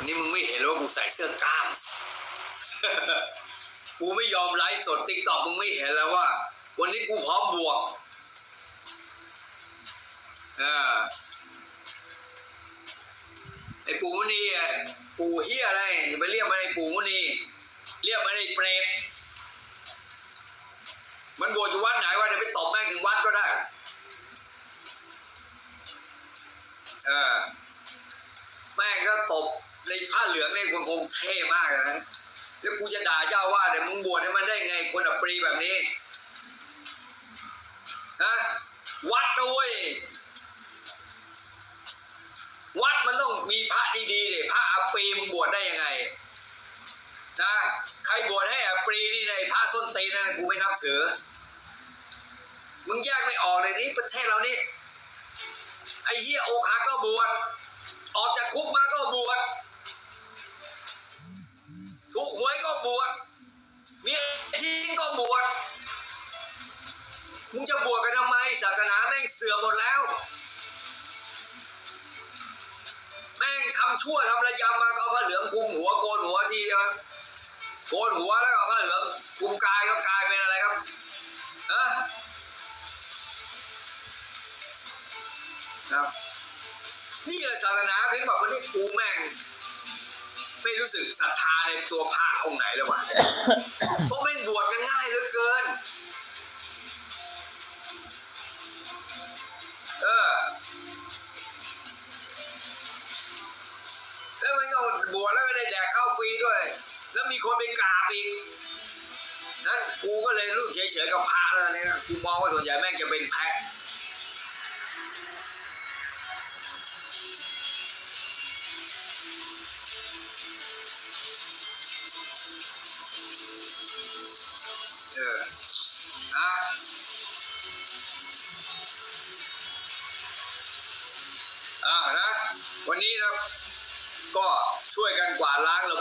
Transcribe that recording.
วันนี้มึงไม่เห็นว่ากูใส่เสื้อกล้าม กูไม่ยอมไลฟ์สดติ๊กต็อกมึงไม่เห็นแล้วว่า วันนี้กูพร้อมบวกเออไอ้ปู่มุนีอะปู่เฮียอะไรอย่าไปเรียกมันไอ้ปู่มุนี เรียกมันไอ้เปรตมันบวชอยู่วัดไหนวะเดี๋ยวไปตบแม่งถึงวัดก็ได้เออแม่งก็ตบ ในผ้าเหลืองเนี่ยคงคงเท่มากนะแล้วกูจะด่าเจ้าว่าเดี๋ยวมึงบวชให้มันได้ไงคนอับปรีแบบนี้ฮะวัดด้วยวัดมันต้องมีพระดีๆเลยพระอับปรีมึงบวชได้ยังไงนะใครบวชให้อับปรีนี่ในพระส้นตีนนั่นกูไม่นับถือ มึงแยกไม่ออกเลยนี่ประเทศเรานี่ไอ้เหี้ยอกหักก็บวชออกจากคุกมาก็บวช บวชเมียทิ้งก็บวชมึงจะบวชกันทำไมศาสนาแม่งเสื่อมหมดแล้ว แม่งทำชั่วทำระยำมาก็เอาผ้าเหลืองคุมหัวโกนหัวทีเดียวโกนหัวแล้วก็เอาผ้าเหลืองคุมกายก็กลายเป็นอะไรครับฮะครับนี่แหละศาสนาถึงบอกวันนี้กูแม่งไม่ รู้สึกศรัทธาในตัวพระองค์ไหนเลยวะเพราะแม่บวชกันง่ายเหลือเกิน เออ แล้วมันก็บวชแล้วก็ได้แดกข้าวฟรีด้วย แล้วมีคนไปกราบอีกนั่นกูก็เลยรู้เฉยๆกับพระแล้วเนี่ยกูมองว่าส่วนใหญ่แม่งจะเป็นแพะ เออนะอ่านะ วันนี้นะก็ช่วยกันกวาดล้างระบบ